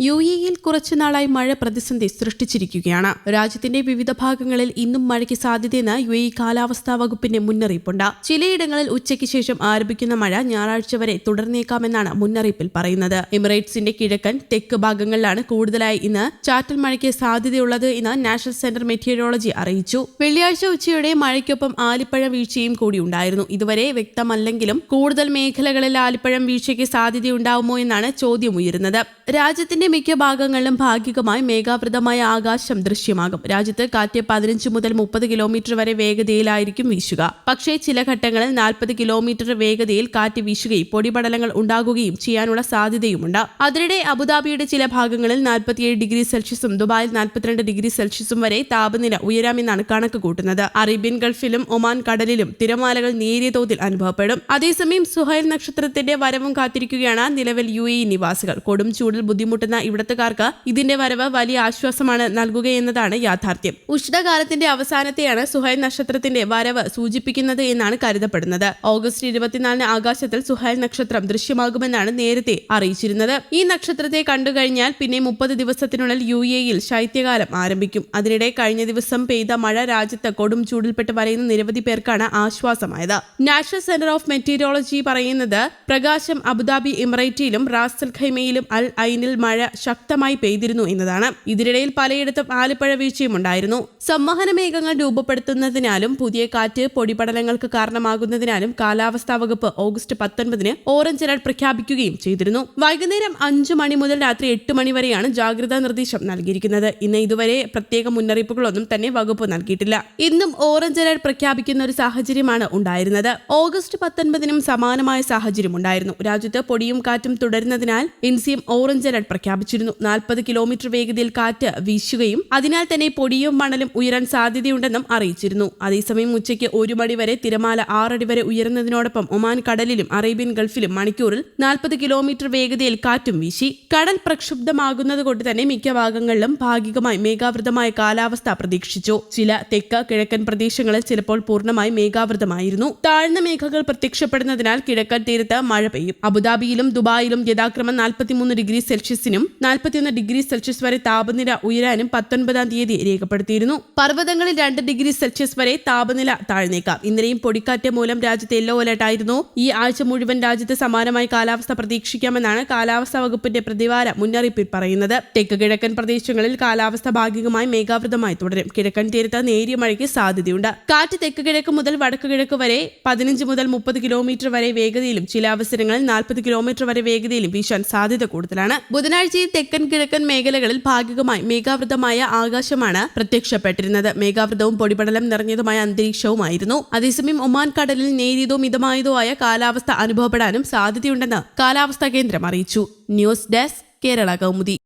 U എയിൽ കുറച്ചുനാളായി മഴ പ്രതിസന്ധി സൃഷ്ടിച്ചിരിക്കുകയാണ്. രാജ്യത്തിന്റെ വിവിധ ഭാഗങ്ങളിൽ ഇന്നും മഴയ്ക്ക് സാധ്യതയെന്ന് യു എ കാലാവസ്ഥാ വകുപ്പിന്റെ മുന്നറിയിപ്പുണ്ട്. ചിലയിടങ്ങളിൽ ഉച്ചയ്ക്ക് ശേഷം ആരംഭിക്കുന്ന മഴ ഞായറാഴ്ച വരെ തുടർന്നേക്കാമെന്നാണ് മുന്നറിയിപ്പിൽ പറയുന്നത്. എമിറേറ്റ്സിന്റെ കിഴക്കൻ തെക്ക് ഭാഗങ്ങളിലാണ് കൂടുതലായി ഇന്ന് ചാറ്റൽ മഴയ്ക്ക് സാധ്യതയുള്ളത് എന്ന് നാഷണൽ സെന്റർ മെറ്റീരിയോളജി അറിയിച്ചു. വെള്ളിയാഴ്ച ഉച്ചയോടെ മഴയ്ക്കൊപ്പം ആലിപ്പഴ വീഴ്ചയും കൂടി ഉണ്ടായിരുന്നു. ഇതുവരെ വ്യക്തമല്ലെങ്കിലും കൂടുതൽ മേഖലകളിൽ ആലിപ്പഴം വീഴ്ചയ്ക്ക് സാധ്യതയുണ്ടാവുമോ എന്നാണ് ചോദ്യം ഉയരുന്നത്. രാജ്യത്തിന്റെ മിക്ക ഭാഗങ്ങളിലും ഭാഗികമായി മേഘാവൃതമായ ആകാശം ദൃശ്യമാകും. രാജ്യത്ത് കാറ്റ് പതിനഞ്ച് മുതൽ മുപ്പത് കിലോമീറ്റർ വരെ വേഗതയിലായിരിക്കും വീശുക. പക്ഷേ ചില ഘട്ടങ്ങളിൽ നാൽപ്പത് കിലോമീറ്റർ വേഗതയിൽ കാറ്റ് വീശുകയും പൊടിപടലങ്ങൾ ഉണ്ടാകുകയും ചെയ്യാനുള്ള സാധ്യതയുമുണ്ട്. അതിനിടെ അബുദാബിയുടെ ചില ഭാഗങ്ങളിൽ നാൽപ്പത്തിയേഴ് ഡിഗ്രി സെൽഷ്യസും ദുബായിൽ നാൽപ്പത്തിരണ്ട് ഡിഗ്രി സെൽഷ്യസും വരെ താപനില ഉയരാമെന്നാണ് കണക്ക് കൂട്ടുന്നത്. അറേബ്യൻ ഗൾഫിലും ഒമാൻ കടലിലും തിരമാലകൾ നേരിയ തോതിൽ അനുഭവപ്പെടും. അതേസമയം സുഹൈൽ നക്ഷത്രത്തിന്റെ വരവും കാത്തിരിക്കുകയാണ് നിലവിൽ യു എ നിവാസികൾ. കൊടും ചൂടിൽ ബുദ്ധിമുട്ടുന്ന ഇവിടത്തുകാർക്ക് ഇതിന്റെ വരവ് വലിയ ആശ്വാസമാണ് നൽകുകയെന്നതാണ് യാഥാർത്ഥ്യം. ഉഷ്ണകാലത്തിന്റെ അവസാനത്തെയാണ് സുഹൈൽ നക്ഷത്രത്തിന്റെ വരവ് സൂചിപ്പിക്കുന്നത് എന്നാണ് കരുതപ്പെടുന്നത്. ഓഗസ്റ്റ് ഇരുപത്തിനാലിന് ആകാശത്തിൽ സുഹൈൽ നക്ഷത്രം ദൃശ്യമാകുമെന്നാണ് നേരത്തെ അറിയിച്ചിരുന്നത്. ഈ നക്ഷത്രത്തെ കണ്ടുകഴിഞ്ഞാൽ പിന്നെ മുപ്പത് ദിവസത്തിനുള്ളിൽ യു എയിൽ ശൈത്യകാലം ആരംഭിക്കും. അതിനിടെ കഴിഞ്ഞ ദിവസം പെയ്ത മഴ രാജ്യത്ത് കൊടും ചൂടിൽപ്പെട്ട് വലയുന്ന നിരവധി പേർക്കാണ് ആശ്വാസമായത്. നാഷണൽ സെന്റർ ഓഫ് മെറ്റീരിയോളജി പറയുന്നത് പ്രകാശം അബുദാബി ഇമറേറ്റിയിലും റാസൽ ഖൈമയിലും അൽ ഐനിൽ മഴ ശക്തമായി പെയ്തിരുന്നു എന്നതാണ്. ഇതിനിടയിൽ പലയിടത്തും ആലിപ്പഴ വീഴ്ചയും ഉണ്ടായിരുന്നു. സംവഹന മേഘങ്ങൾ രൂപപ്പെടുത്തുന്നതിനാലും പുതിയ കാറ്റ് പൊടിപടലങ്ങൾക്ക് കാരണമാകുന്നതിനാലും കാലാവസ്ഥാ വകുപ്പ് ഓഗസ്റ്റ് പത്തൊൻപതിന് ഓറഞ്ച് അലർട്ട് പ്രഖ്യാപിക്കുകയും ചെയ്തിരുന്നു. വൈകുന്നേരം അഞ്ചു മണി മുതൽ രാത്രി എട്ട് മണി വരെയാണ് ജാഗ്രതാ നിർദ്ദേശം നൽകിയിരിക്കുന്നത്. ഇന്ന് ഇതുവരെ പ്രത്യേക മുന്നറിയിപ്പുകളൊന്നും തന്നെ വകുപ്പ് നൽകിയിട്ടില്ല. ഇന്നും ഓറഞ്ച് അലർട്ട് പ്രഖ്യാപിക്കുന്ന ഒരു സാഹചര്യമാണ് ഉണ്ടായിരുന്നത്. ഓഗസ്റ്റ് പത്തൊൻപതിനും സമാനമായ സാഹചര്യം ഉണ്ടായിരുന്നു. രാജ്യത്ത് പൊടിയും കാറ്റും തുടരുന്നതിനാൽ ഇൻസിയും ഓറഞ്ച് അലർട്ട് പ്രഖ്യാപിച്ചിരുന്നു നാൽപ്പത് കിലോമീറ്റർ വേഗതയിൽ കാറ്റ് വീശുകയും അതിനാൽ തന്നെ പൊടിയും മണലും ഉയരാൻ സാധ്യതയുണ്ടെന്നും അറിയിച്ചിരുന്നു. അതേസമയം ഉച്ചയ്ക്ക് ഒരു മണി വരെ തിരമാല ആറടി വരെ ഉയരുന്നതിനോടൊപ്പം ഒമാൻ കടലിലും അറേബ്യൻ ഗൾഫിലും മണിക്കൂറിൽ നാൽപ്പത് കിലോമീറ്റർ വേഗതയിൽ കാറ്റും വീശി. കടൽ പ്രക്ഷുബ്ധമാകുന്നത് കൊണ്ട് തന്നെ മിക്ക ഭാഗങ്ങളിലും ഭാഗികമായി മേഘാവൃതമായ കാലാവസ്ഥ പ്രതീക്ഷിച്ചു. ചില തെക്ക് കിഴക്കൻ പ്രദേശങ്ങളിൽ ചിലപ്പോൾ പൂർണമായി മേഘാവൃതമായിരുന്നു. താഴ്ന്ന മേഘകൾ പ്രത്യക്ഷപ്പെടുന്നതിനാൽ കിഴക്കൻ തീരത്ത് മഴ പെയ്യും. അബുദാബിയിലും ദുബായിലും യഥാക്രമം നാൽപ്പത്തിമൂന്ന് ഡിഗ്രി സെൽഷ്യസിനും നാൽപ്പത്തിയൊന്ന് ഡിഗ്രി സെൽഷ്യസ് വരെ താപനില ഉയരാനും പത്തൊൻപതാം തീയതി രേഖപ്പെടുത്തിയിരുന്നു. പർവതങ്ങളിൽ രണ്ട് ഡിഗ്രി സെൽഷ്യസ് വരെ താപനില താഴ്ന്നേക്കാം. ഇന്നലെയും പൊടിക്കാറ്റ് മൂലം രാജ്യത്ത് യെല്ലോ അലർട്ടായിരുന്നു ഈ ആഴ്ച മുഴുവൻ രാജ്യത്ത് സമാനമായി കാലാവസ്ഥ പ്രതീക്ഷിക്കാമെന്നാണ് കാലാവസ്ഥാ വകുപ്പിന്റെ പ്രതിവാര മുന്നറിയിപ്പിൽ പറയുന്നത്. തെക്ക് കിഴക്കൻ പ്രദേശങ്ങളിൽ കാലാവസ്ഥ ഭാഗികമായി മേഘാവൃതമായി തുടരും. കിഴക്കൻ തീരത്ത് നേരിയ മഴയ്ക്ക് സാധ്യതയുണ്ട്. കാറ്റ് തെക്ക് കിഴക്ക് മുതൽ വടക്ക് കിഴക്ക് വരെ പതിനഞ്ച് മുതൽ മുപ്പത് കിലോമീറ്റർ വരെ വേഗതയിലും ചില അവസരങ്ങളിൽ നാൽപ്പത് കിലോമീറ്റർ വരെ വേഗതയിലും വീശാൻ സാധ്യത കൂടുതലാണ്. ബുധനാഴ്ചയിൽ തെക്കൻ കിഴക്കൻ മേഖലകളിൽ ഭാഗികമായി മേഘാവൃതമായ ആകാശമാണ് പ്രത്യക്ഷപ്പെട്ടിരുന്നത്. മേഘാവൃതവും പൊടിപടലം നിറഞ്ഞതുമായ അന്തരീക്ഷവുമായിരുന്നു. അതേസമയം ഒമാൻ കടലിൽ നേരിയതോ മിതമായതോ ആയ കാലാവസ്ഥ അനുഭവപ്പെടാനും സാധ്യതയുണ്ടെന്ന് കാലാവസ്ഥാ കേന്ദ്രം അറിയിച്ചു. News desk Kerala Kaumudi.